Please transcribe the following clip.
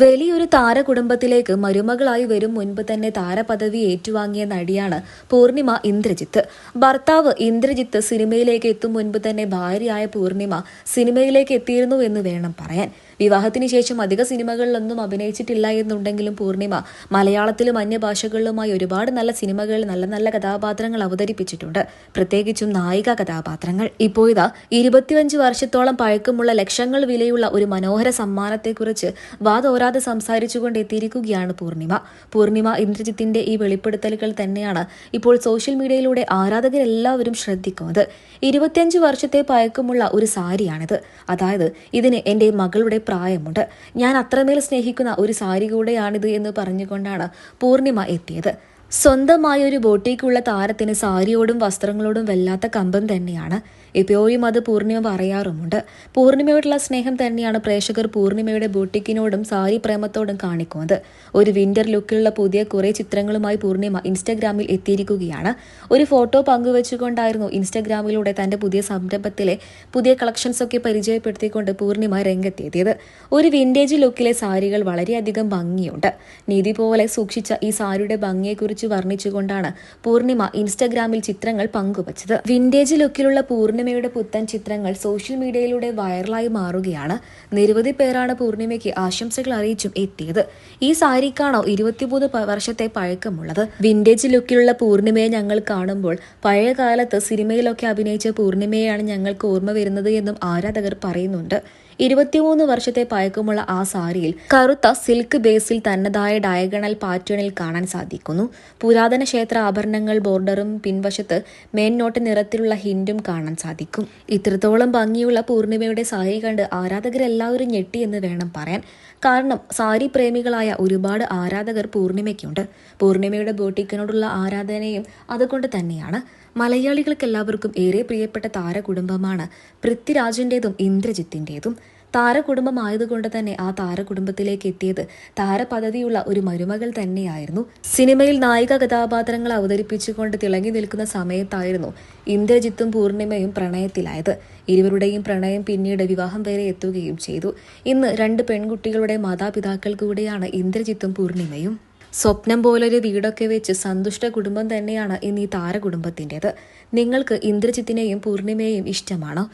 വലിയൊരു താരകുടുംബത്തിലേക്ക് മരുമകളായി വരും മുൻപ് തന്നെ താരപദവി ഏറ്റുവാങ്ങിയ നടിയാണ് പൂർണിമ ഇന്ദ്രജിത്ത്. ഭർത്താവ് ഇന്ദ്രജിത്ത് സിനിമയിലേക്ക് എത്തും മുൻപ് തന്നെ ഭാര്യയായ പൂർണിമ സിനിമയിലേക്ക് എത്തിയിരുന്നു എന്ന് വേണം പറയാൻ. വിവാഹത്തിന് ശേഷം അധിക സിനിമകളിലൊന്നും അഭിനയിച്ചിട്ടില്ല എന്നുണ്ടെങ്കിലും പൂർണിമ മലയാളത്തിലും അന്യഭാഷകളിലുമായി ഒരുപാട് നല്ല സിനിമകളിൽ നല്ല നല്ല കഥാപാത്രങ്ങൾ അവതരിപ്പിച്ചിട്ടുണ്ട്. പ്രത്യേകിച്ചും നായിക കഥാപാത്രങ്ങൾ. ഇപ്പോൾ ഇതാ ഇരുപത്തിയഞ്ച് വർഷത്തോളം പഴക്കമുള്ള ലക്ഷങ്ങൾ വിലയുള്ള ഒരു മനോഹര സമ്മാനത്തെക്കുറിച്ച് വാതോരാതെ സംസാരിച്ചുകൊണ്ട് എത്തിയിരിക്കുകയാണ് പൂർണിമ. പൂർണിമ ഇന്ദ്രജിത്തിന്റെ ഈ വെളിപ്പെടുത്തലുകൾ തന്നെയാണ് ഇപ്പോൾ സോഷ്യൽ മീഡിയയിലൂടെ ആരാധകരെല്ലാവരും ശ്രദ്ധിക്കുന്നത്. ഇരുപത്തിയഞ്ച് വർഷത്തെ പഴക്കമുള്ള ഒരു സാരിയാണിത്. അതായത് ഇതിന് എന്റെ മകളുടെ പ്രായമുണ്ട്. ഞാൻ അത്രമേൽ സ്നേഹിക്കുന്ന ഒരു സാരി കൂടെയാണിത് എന്ന് പറഞ്ഞുകൊണ്ടാണ് പൂർണിമ എത്തിയത്. സ്വന്തമായ ഒരു ബോട്ടിക്കുള്ള താരത്തിന് സാരിയോടും വസ്ത്രങ്ങളോടും വല്ലാത്ത കമ്പം തന്നെയാണ്. എപ്പോഴും അത് പൂർണിമ പറയാറുമുണ്ട്. പൂർണിമയോടുള്ള സ്നേഹം തന്നെയാണ് പ്രേക്ഷകർ പൂർണിമയുടെ ബൂട്ടിക്കിനോടും സാരി പ്രേമത്തോടും കാണിക്കുന്നത്. ഒരു വിന്റർ ലുക്കിലുള്ള പുതിയ കുറേ ചിത്രങ്ങളുമായി പൂർണിമ ഇൻസ്റ്റഗ്രാമിൽ എത്തിയിരിക്കുകയാണ്. ഒരു ഫോട്ടോ പങ്കുവെച്ചുകൊണ്ടായിരുന്നു ഇൻസ്റ്റഗ്രാമിലൂടെ തന്റെ പുതിയ സംരംഭത്തിലെ പുതിയ കളക്ഷൻസ് ഒക്കെ പരിചയപ്പെടുത്തിക്കൊണ്ട് പൂർണിമ രംഗത്തെത്തിയത്. ഒരു വിന്റേജ് ലുക്കിലെ സാരികൾ വളരെയധികം ഭംഗിയുണ്ട്. നീതി പോലെ സൂക്ഷിച്ച ഈ സാരിയുടെ ഭംഗിയെക്കുറിച്ച് വർണിച്ചുകൊണ്ടാണ് പൂർണിമ ഇൻസ്റ്റഗ്രാമിൽ ചിത്രങ്ങൾ പങ്കുവച്ചത്. വിന്റേജ് ലുക്കിലുള്ള പൂർണിമയുടെ പുത്തൻ ചിത്രങ്ങൾ സോഷ്യൽ മീഡിയയിലൂടെ വൈറലായി മാറുകയാണ്. നിരവധി പേരാണ് പൂർണിമയ്ക്ക് ആശംസകൾ അറിയിച്ചും എത്തിയത്. ഈ സാരിക്കാണോ ഇരുപത്തിമൂന്ന് വർഷത്തെ പഴക്കമുള്ളത്? വിന്റേജ് ലുക്കിലുള്ള പൂർണിമയെ ഞങ്ങൾ കാണുമ്പോൾ പഴയ കാലത്ത് സിനിമയിലൊക്കെ അഭിനയിച്ച പൂർണിമയെയാണ് ഞങ്ങൾക്ക് ഓർമ്മ വരുന്നത് എന്നും ആരാധകർ പറയുന്നുണ്ട്. ഇരുപത്തിമൂന്ന് വർഷത്തെ പഴക്കമുള്ള ആ സാരിയിൽ കറുത്ത സിൽക്ക് ബേസിൽ തന്നതായ ഡയഗണൽ പാറ്റേണിൽ കാണാൻ സാധിക്കുന്നു. പുരാതന ക്ഷേത്ര ആഭരണങ്ങൾ ബോർഡറും പിൻവശത്ത് മേന്നോട്ട് നിറത്തിലുള്ള ഹിൻഡും കാണാൻ സാധിക്കും. ഇത്രത്തോളം ഭംഗിയുള്ള പൂർണിമയുടെ സാരി കണ്ട് ആരാധകരെല്ലാവരും ഞെട്ടി എന്ന് വേണം പറയാൻ. കാരണം സാരി പ്രേമികളായ ഒരുപാട് ആരാധകർ പൂർണിമയ്ക്കുണ്ട്. പൂർണിമയുടെ ബോട്ടിക്കിനോടുള്ള ആരാധനയും അതുകൊണ്ട് തന്നെയാണ്. മലയാളികൾക്കെല്ലാവർക്കും ഏറെ പ്രിയപ്പെട്ട താരകുടുംബമാണ് പൃഥ്വിരാജിന്റെതും ഇന്ദ്രജിത്തിന്റെതും താരകുടുംബമായതുകൊണ്ട് തന്നെ ആ താരകുടുംബത്തിലേക്ക് എത്തിയത് താരപദ്ധതിയുള്ള ഒരു മരുമകൾ തന്നെയായിരുന്നു. സിനിമയിൽ നായിക കഥാപാത്രങ്ങൾ അവതരിപ്പിച്ചുകൊണ്ട് തിളങ്ങി നിൽക്കുന്ന സമയത്തായിരുന്നു ഇന്ദ്രജിത്തും പൂർണിമയും പ്രണയത്തിലായത്. ഇരുവരുടെയും പ്രണയം പിന്നീട് വിവാഹം വരെ എത്തുകയും ചെയ്തു. ഇന്ന് രണ്ട് പെൺകുട്ടികളുടെ മാതാപിതാക്കൾ കൂടിയാണ് ഇന്ദ്രജിത്തും പൂർണിമയും. സ്വപ്നം പോലൊരു വീടൊക്കെ വെച്ച് സന്തുഷ്ട കുടുംബം തന്നെയാണ് ഇന്ന് ഈ താരകുടുംബത്തിന്റെത്. നിങ്ങൾക്ക് ഇന്ദ്രജിത്തിനെയും പൂർണിമയെയും ഇഷ്ടമാണോ?